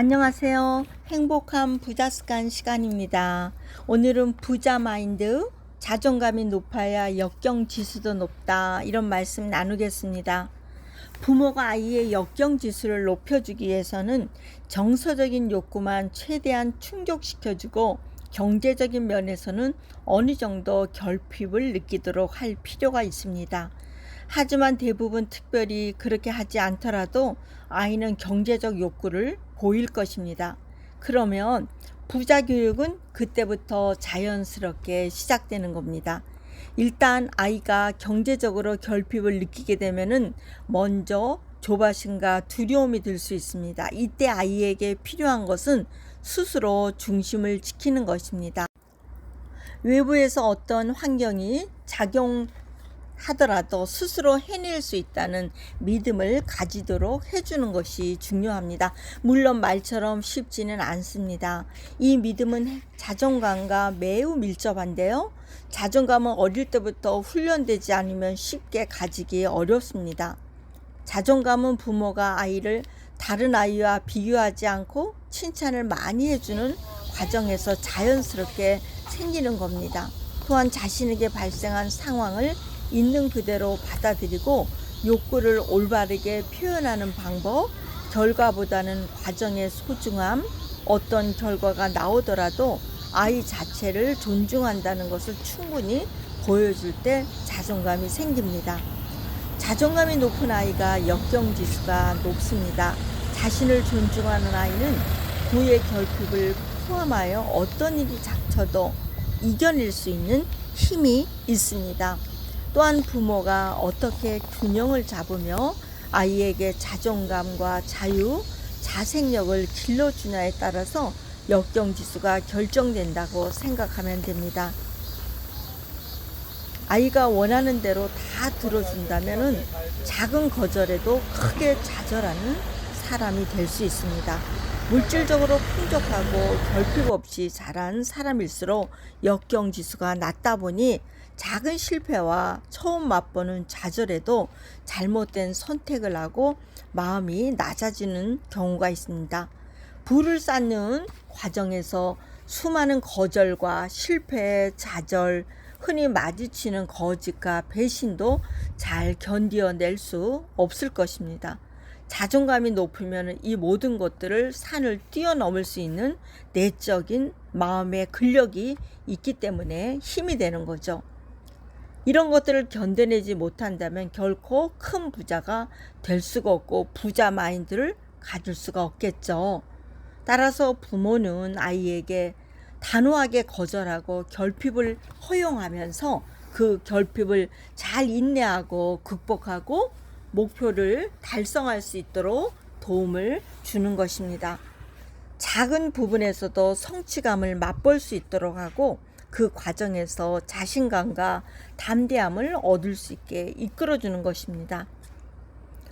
안녕하세요. 행복한 부자 습관 시간입니다. 오늘은 부자 마인드, 자존감이 높아야 역경 지수도 높다. 이런 말씀 나누겠습니다. 부모가 아이의 역경 지수를 높여주기 위해서는 정서적인 욕구만 최대한 충족시켜주고 경제적인 면에서는 어느 정도 결핍을 느끼도록 할 필요가 있습니다. 하지만 대부분 특별히 그렇게 하지 않더라도 아이는 경제적 욕구를 보일 것입니다. 그러면 부자 교육은 그때부터 자연스럽게 시작되는 겁니다. 일단 아이가 경제적으로 결핍을 느끼게 되면은 먼저 조바심과 두려움이 들 수 있습니다. 이때 아이에게 필요한 것은 스스로 중심을 지키는 것입니다. 외부에서 어떤 환경이 작용 하더라도 스스로 해낼 수 있다는 믿음을 가지도록 해주는 것이 중요합니다. 물론 말처럼 쉽지는 않습니다. 이 믿음은 자존감과 매우 밀접한데요. 자존감은 어릴 때부터 훈련되지 않으면 쉽게 가지기 어렵습니다. 자존감은 부모가 아이를 다른 아이와 비교하지 않고 칭찬을 많이 해주는 과정에서 자연스럽게 생기는 겁니다. 또한 자신에게 발생한 상황을 있는 그대로 받아들이고 욕구를 올바르게 표현하는 방법, 결과보다는 과정의 소중함, 어떤 결과가 나오더라도 아이 자체를 존중한다는 것을 충분히 보여줄 때 자존감이 생깁니다. 자존감이 높은 아이가 역경 지수가 높습니다. 자신을 존중하는 아이는 부의 결핍을 포함하여 어떤 일이 닥쳐도 이겨낼 수 있는 힘이 있습니다. 또한 부모가 어떻게 균형을 잡으며 아이에게 자존감과 자유, 자생력을 길러주냐에 따라서 역경 지수가 결정된다고 생각하면 됩니다. 아이가 원하는 대로 다 들어준다면 작은 거절에도 크게 좌절하는 사람이 될 수 있습니다. 물질적으로 풍족하고 결핍 없이 자란 사람일수록 역경 지수가 낮다 보니 작은 실패와 처음 맛보는 좌절에도 잘못된 선택을 하고 마음이 낮아지는 경우가 있습니다. 불을 쌓는 과정에서 수많은 거절과 실패, 좌절, 흔히 마주치는 거짓과 배신도 잘 견디어낼 수 없을 것입니다. 자존감이 높으면 이 모든 것들을 산을 뛰어넘을 수 있는 내적인 마음의 근력이 있기 때문에 힘이 되는 거죠. 이런 것들을 견뎌내지 못한다면 결코 큰 부자가 될 수가 없고 부자 마인드를 가질 수가 없겠죠. 따라서 부모는 아이에게 단호하게 거절하고 결핍을 허용하면서 그 결핍을 잘 인내하고 극복하고 목표를 달성할 수 있도록 도움을 주는 것입니다. 작은 부분에서도 성취감을 맛볼 수 있도록 하고 그 과정에서 자신감과 담대함을 얻을 수 있게 이끌어주는 것입니다.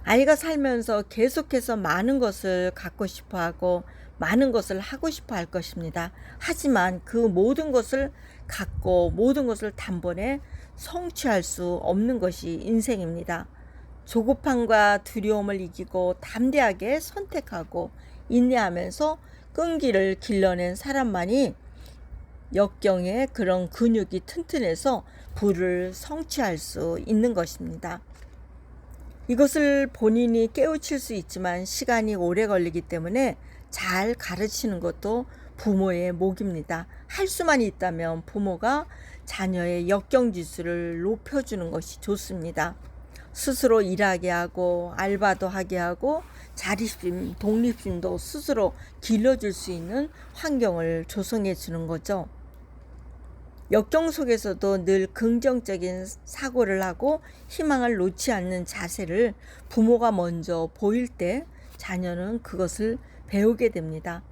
아이가 살면서 계속해서 많은 것을 갖고 싶어 하고 많은 것을 하고 싶어 할 것입니다. 하지만 그 모든 것을 갖고 모든 것을 단번에 성취할 수 없는 것이 인생입니다. 조급함과 두려움을 이기고 담대하게 선택하고 인내하면서 끈기를 길러낸 사람만이 역경에 그런 근육이 튼튼해서 부를 성취할 수 있는 것입니다. 이것을 본인이 깨우칠 수 있지만 시간이 오래 걸리기 때문에 잘 가르치는 것도 부모의 목입니다. 할 수만 있다면 부모가 자녀의 역경 지수를 높여주는 것이 좋습니다. 스스로 일하게 하고 알바도 하게 하고 자립심, 독립심도 스스로 길러줄 수 있는 환경을 조성해 주는 거죠. 역경 속에서도 늘 긍정적인 사고를 하고 희망을 놓지 않는 자세를 부모가 먼저 보일 때 자녀는 그것을 배우게 됩니다.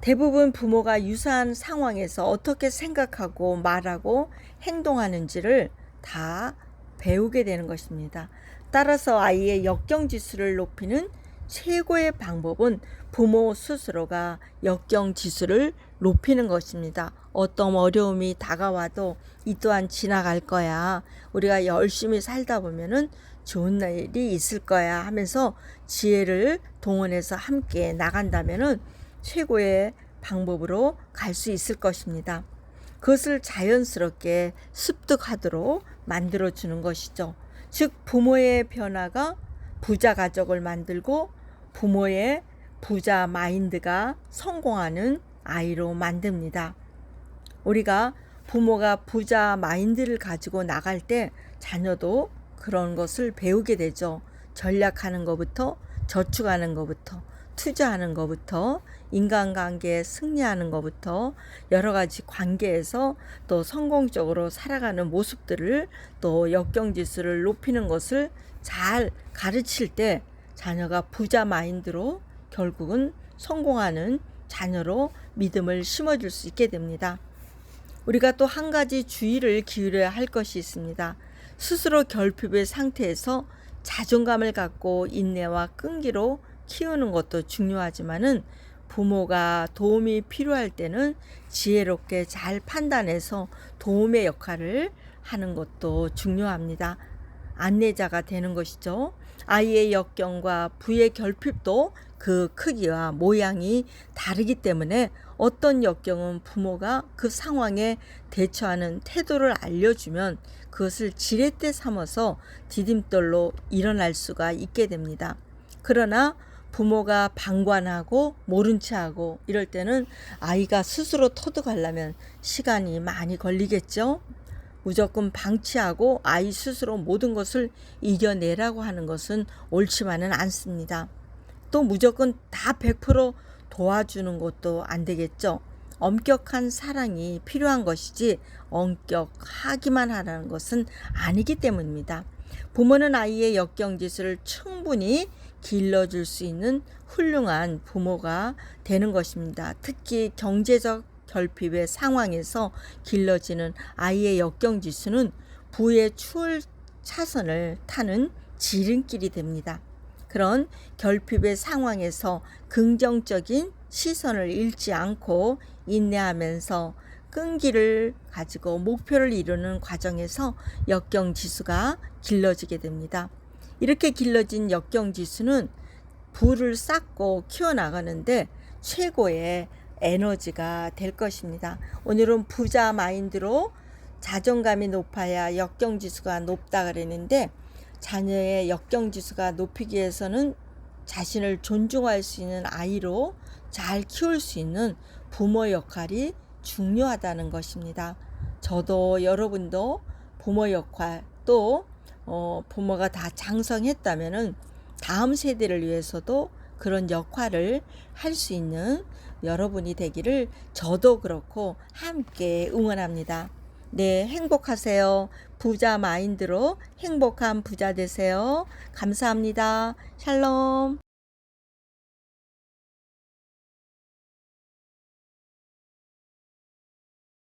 대부분 부모가 유사한 상황에서 어떻게 생각하고 말하고 행동하는지를 다 배우게 되는 것입니다. 따라서 아이의 역경 지수를 높이는 최고의 방법은 부모 스스로가 역경 지수를 높이는 것입니다. 어떤 어려움이 다가와도 이 또한 지나갈 거야. 우리가 열심히 살다 보면은 좋은 일이 있을 거야 하면서 지혜를 동원해서 함께 나간다면은 최고의 방법으로 갈 수 있을 것입니다. 그것을 자연스럽게 습득하도록 만들어 주는 것이죠. 즉 부모의 변화가 부자 가족을 만들고 부모의 부자 마인드가 성공하는 아이로 만듭니다. 우리가 부모가 부자 마인드를 가지고 나갈 때 자녀도 그런 것을 배우게 되죠. 전략하는 것부터 저축하는 것부터 투자하는 것부터 인간관계에 승리하는 것부터 여러 가지 관계에서 또 성공적으로 살아가는 모습들을 또 역경지수를 높이는 것을 잘 가르칠 때 자녀가 부자 마인드로 결국은 성공하는 자녀로 믿음을 심어줄 수 있게 됩니다. 우리가 또 한 가지 주의를 기울여야 할 것이 있습니다. 스스로 결핍의 상태에서 자존감을 갖고 인내와 끈기로 키우는 것도 중요하지만은 부모가 도움이 필요할 때는 지혜롭게 잘 판단해서 도움의 역할을 하는 것도 중요합니다. 안내자가 되는 것이죠. 아이의 역경과 부의 결핍도 그 크기와 모양이 다르기 때문에 어떤 역경은 부모가 그 상황에 대처하는 태도를 알려주면 그것을 지렛대 삼아서 디딤돌로 일어날 수가 있게 됩니다. 그러나 부모가 방관하고 모른 채 하고 이럴 때는 아이가 스스로 터득하려면 시간이 많이 걸리겠죠. 무조건 방치하고 아이 스스로 모든 것을 이겨내라고 하는 것은 옳지만은 않습니다. 또 무조건 다 100% 도와주는 것도 안 되겠죠. 엄격한 사랑이 필요한 것이지 엄격하기만 하라는 것은 아니기 때문입니다. 부모는 아이의 역경지수를 충분히 길러줄 수 있는 훌륭한 부모가 되는 것입니다. 특히 경제적 결핍의 상황에서 길러지는 아이의 역경지수는 부의 추월 차선을 타는 지름길이 됩니다. 그런 결핍의 상황에서 긍정적인 시선을 잃지 않고 인내하면서 끈기를 가지고 목표를 이루는 과정에서 역경 지수가 길러지게 됩니다. 이렇게 길러진 역경 지수는 부를 쌓고 키워나가는데 최고의 에너지가 될 것입니다. 오늘은 부자 마인드로 자존감이 높아야 역경 지수가 높다 그랬는데 자녀의 역경 지수가 높이기 위해서는 자신을 존중할 수 있는 아이로 잘 키울 수 있는 부모 역할이 중요하다는 것입니다. 저도 여러분도 부모 역할 또 어, 부모가 다 장성했다면은 다음 세대를 위해서도 그런 역할을 할 수 있는 여러분이 되기를 저도 그렇고 함께 응원합니다. 네, 행복하세요. 부자 마인드로 행복한 부자 되세요. 감사합니다. 샬롬.